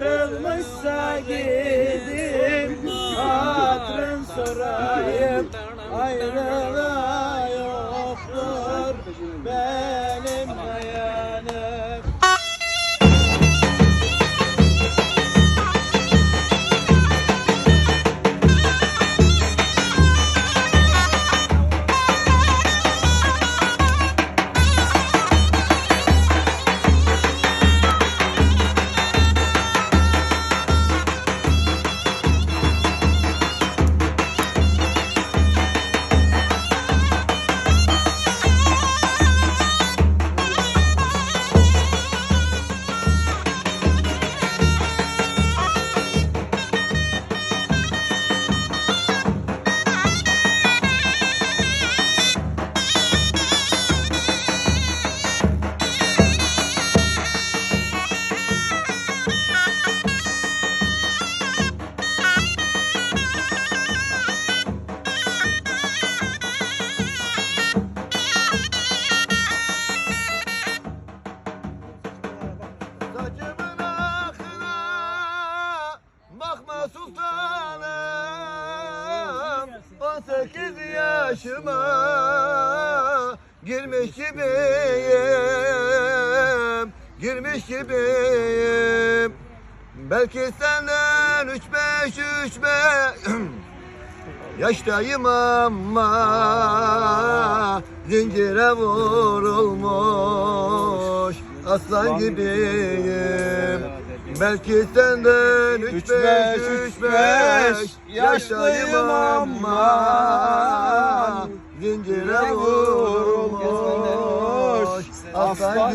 Darılmışsa gidip Hatrın sorayım Ayrılığa Saçımın akına bakma sultanım. 18 yaşıma girmiş gibiyim Girmiş gibiyim. Belki senden üç beş üç beş Yaştayım ama zincire vurulmuş aslan gibiyim. Belki senden üç, Üç beş, beş, üç beş. yaşlıyım ama zincire vurulmuş. aslan aslan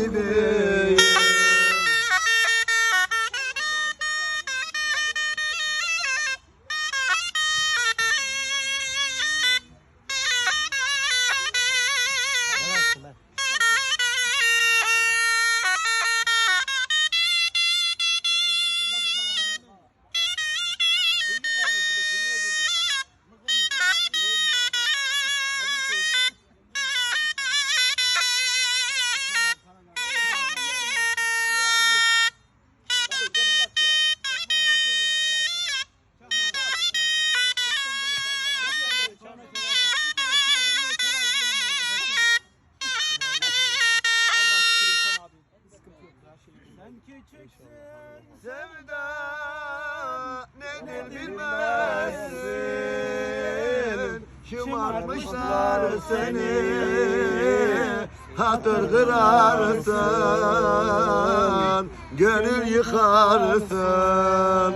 gibiyim. Sevda nedir bilmezsin. Şımarmışlar seni Hatır kırarsın Gönül yıkarsın.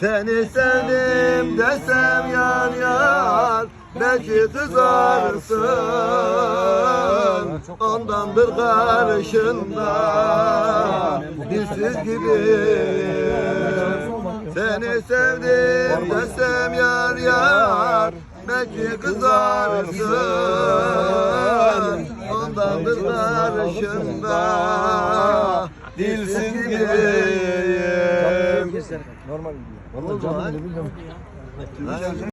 Seni sevdim desem yar yar Belki kızarsın Ondandır karşında. Dilsiz gibiyim Seni sevdim desem yar yar Belki kızarsın. Ondandır karşında. Dilsiz gibiyim Normal. Lan.